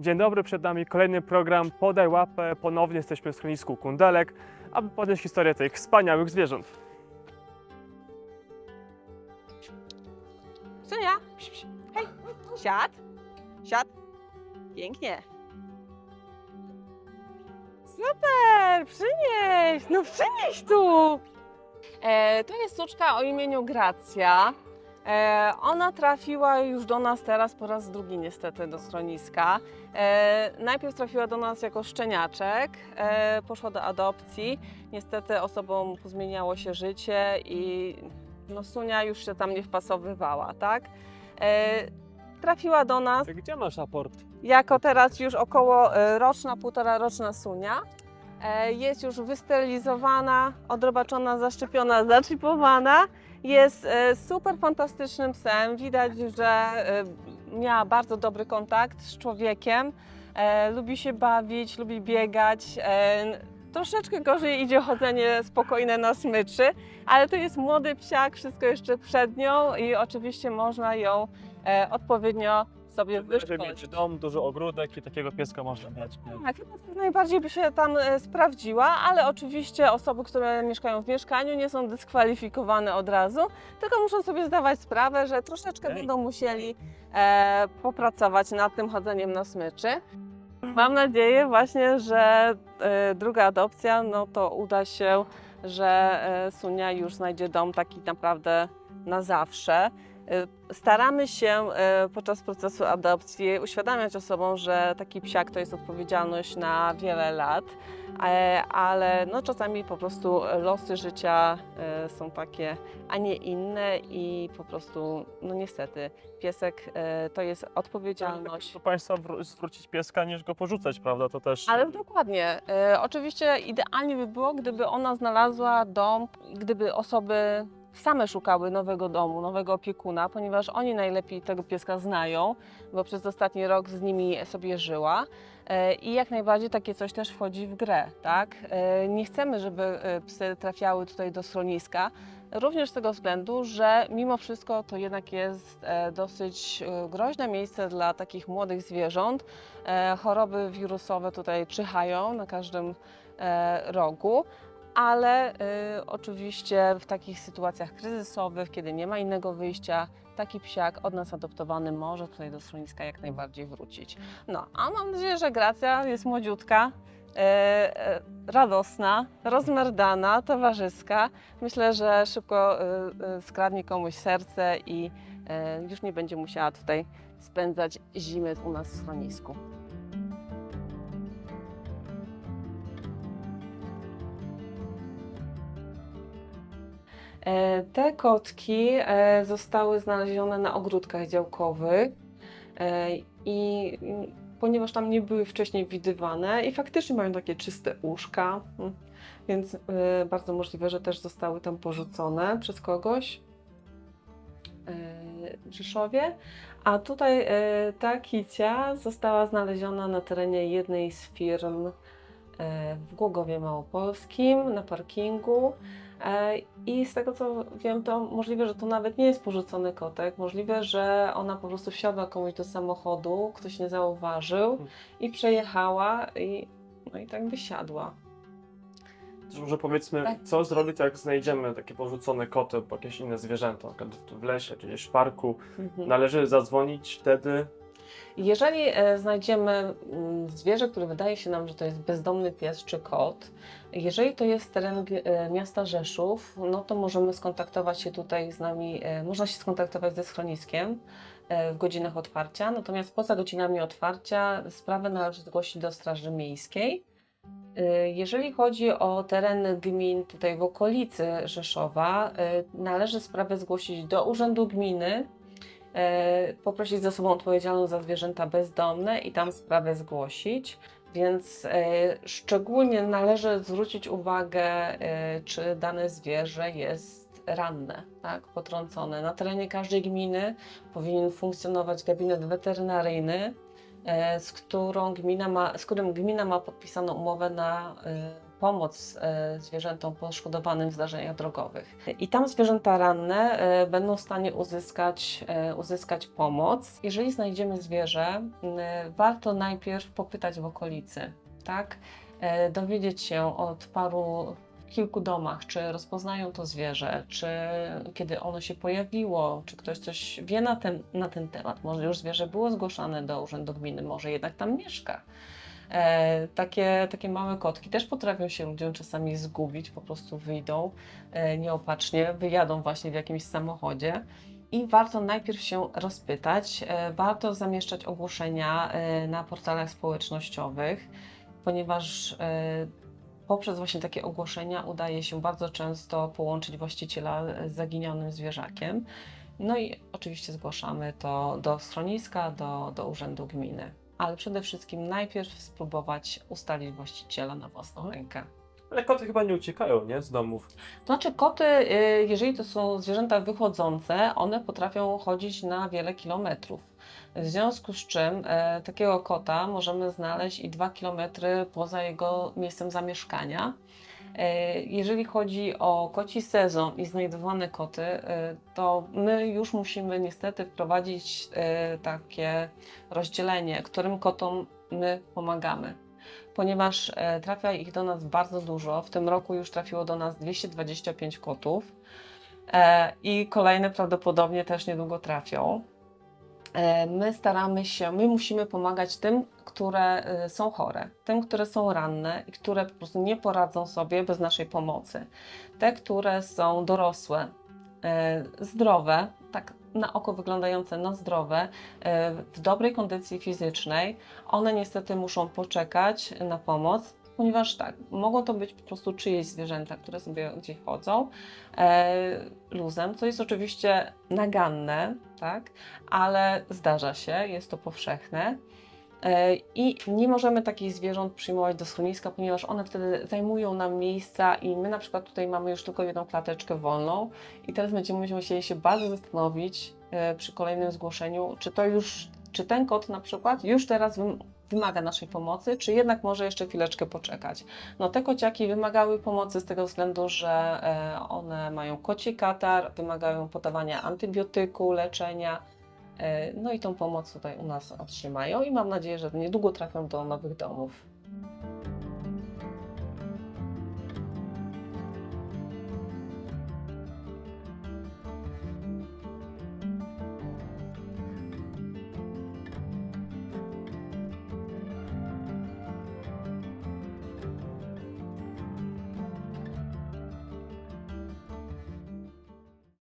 Dzień dobry, przed nami kolejny program Podaj łapę. Ponownie jesteśmy w schronisku Kundelek, aby podnieść historię tych wspaniałych zwierząt. Sonia, psz, psz. hej, siad, siad, pięknie. Super, przynieś, no przynieś tu. E, to jest suczka o imieniu Gracja. E, ona trafiła już do nas teraz po raz drugi niestety do schroniska. E, najpierw trafiła do nas jako szczeniaczek, e, poszła do adopcji. Niestety osobom pozmieniało się życie i no Sunia już się tam nie wpasowywała, tak? E, trafiła do nas Gdzie masz aport? jako teraz już około e, roczna, półtora roczna Sunia. E, Jest już wysterylizowana, odrobaczona, zaszczepiona, zaczipowana. Jest e, super fantastycznym psem. Widać, że e, miała bardzo dobry kontakt z człowiekiem. E, Lubi się bawić, lubi biegać. Troszeczkę gorzej idzie chodzenie spokojne na smyczy, ale to jest młody psiak, wszystko jeszcze przed nią i oczywiście można ją odpowiednio sobie Żeby wyszkolić. mieć dom, duży ogródek i takiego pieska można mieć. Tak, chyba to najbardziej by się tam e, sprawdziła, ale oczywiście osoby, które mieszkają w mieszkaniu nie są dyskwalifikowane od razu, tylko muszą sobie zdawać sprawę, że troszeczkę Okej. będą musieli e, popracować nad tym chodzeniem na smyczy. Mam nadzieję właśnie, że e, druga adopcja, no to uda się, że e, Sunia już znajdzie dom taki naprawdę na zawsze. E, Staramy się e, podczas procesu adopcji uświadamiać osobom, że taki psiak to jest odpowiedzialność na wiele lat, e, ale no czasami po prostu losy życia są takie, a nie inne i po prostu, no niestety, piesek to jest odpowiedzialność. Do Państwa wró- zwrócić pieska niż go porzucać, prawda? To też. Ale dokładnie. Oczywiście idealnie by było, gdyby ona znalazła dom, gdyby osoby same szukały nowego domu, nowego opiekuna, ponieważ oni najlepiej tego pieska znają, bo przez ostatni rok z nimi sobie żyła. E, I jak najbardziej takie coś też wchodzi w grę, tak? E, Nie chcemy, żeby e, psy trafiały tutaj do schroniska, również z tego względu, że mimo wszystko to jednak jest dosyć groźne miejsce dla takich młodych zwierząt. Choroby wirusowe tutaj czyhają na każdym rogu, ale e, oczywiście w takich sytuacjach kryzysowych, kiedy nie ma innego wyjścia, taki psiak od nas adoptowany może tutaj do schroniska jak najbardziej wrócić. No, a mam nadzieję, że Gracja jest młodziutka, e, e, radosna, rozmerdana, towarzyska. Myślę, że szybko e, e, skradnie komuś serce i e, już nie będzie musiała tutaj spędzać zimy u nas w schronisku. Te kotki e, zostały znalezione na ogródkach działkowych e, i ponieważ tam nie były wcześniej widywane i faktycznie mają takie czyste uszka, mm, więc e, bardzo możliwe, że też zostały tam porzucone przez kogoś e, w Rzeszowie. A tutaj e, ta kicia została znaleziona na terenie jednej z firm e, w Głogowie Małopolskim na parkingu. E, I z tego co wiem, to możliwe, że to nawet nie jest porzucony kotek. Możliwe, że ona po prostu wsiadła komuś do samochodu, ktoś nie zauważył i przejechała i, no i tak wysiadła. Też Może powiedzmy, Tak. co zrobić, jak znajdziemy takie porzucone koty lub jakieś inne zwierzęta, na przykład w lesie, czy gdzieś w parku. Mhm. Należy zadzwonić wtedy. Jeżeli e, znajdziemy mm, zwierzę, które wydaje się nam, że to jest bezdomny pies czy kot, jeżeli to jest teren e, miasta Rzeszów, no to możemy skontaktować się tutaj z nami, e, można się skontaktować ze schroniskiem w godzinach otwarcia, natomiast poza godzinami otwarcia sprawę należy zgłosić do Straży Miejskiej. Jeżeli chodzi o tereny gmin tutaj w okolicy Rzeszowa, należy sprawę zgłosić do Urzędu Gminy, poprosić z osobą odpowiedzialną za zwierzęta bezdomne i tam sprawę zgłosić. Więc e, szczególnie należy zwrócić uwagę, e, czy dane zwierzę jest ranne, tak, potrącone. Na terenie każdej gminy powinien funkcjonować gabinet weterynaryjny, e, z, którą gmina ma, z którym gmina ma podpisaną umowę na e, pomoc e, zwierzętom poszkodowanym w zdarzeniach drogowych. I tam zwierzęta ranne e, będą w stanie uzyskać, e, uzyskać pomoc. Jeżeli znajdziemy zwierzę, warto najpierw popytać w okolicy, tak? Dowiedzieć się od paru kilku domach, czy rozpoznają to zwierzę, czy kiedy ono się pojawiło, czy ktoś coś wie na ten, na ten temat. Może już zwierzę było zgłoszone do urzędu gminy, może jednak tam mieszka. E, takie, takie małe kotki też potrafią się ludziom czasami zgubić, po prostu wyjdą e, nieopatrznie, wyjadą właśnie w jakimś samochodzie. I warto najpierw się rozpytać, e, warto zamieszczać ogłoszenia e, na portalach społecznościowych, ponieważ e, poprzez właśnie takie ogłoszenia udaje się bardzo często połączyć właściciela z zaginionym zwierzakiem. No i oczywiście zgłaszamy to do schroniska, do, do urzędu gminy. Ale przede wszystkim najpierw spróbować ustalić właściciela na własną rękę. Ale koty chyba nie uciekają, nie? Z domów. To znaczy koty, y, jeżeli to są zwierzęta wychodzące, one potrafią chodzić na wiele kilometrów. W związku z czym e, takiego kota możemy znaleźć i dwa kilometry poza jego miejscem zamieszkania. E, Jeżeli chodzi o koci sezon i znajdowane koty, e, to my już musimy niestety wprowadzić e, takie rozdzielenie, którym kotom my pomagamy ponieważ trafia ich do nas bardzo dużo. W tym roku już trafiło do nas 225 kotów i kolejne prawdopodobnie też niedługo trafią. E, My staramy się, my musimy pomagać tym, które e, są chore, tym, które są ranne i które po prostu nie poradzą sobie bez naszej pomocy. Te, które są dorosłe, e, zdrowe, tak na oko wyglądające na zdrowe, w dobrej kondycji fizycznej, one niestety muszą poczekać na pomoc, ponieważ tak, mogą to być po prostu czyjeś zwierzęta, które sobie gdzieś chodzą e, luzem, co jest oczywiście naganne, tak, ale zdarza się, jest to powszechne. E, I nie możemy takich zwierząt przyjmować do schroniska, ponieważ one wtedy zajmują nam miejsca i my na przykład tutaj mamy już tylko jedną klateczkę wolną i teraz będziemy musieli się bardzo zastanowić e, przy kolejnym zgłoszeniu, czy to już, czy ten kot na przykład już teraz wymaga naszej pomocy, czy jednak może jeszcze chwileczkę poczekać. No te kociaki wymagały pomocy z tego względu, że e, one mają koci katar, wymagają podawania antybiotyku, leczenia, e, no i tą pomoc tutaj u nas otrzymają i mam nadzieję, że niedługo trafią do nowych domów.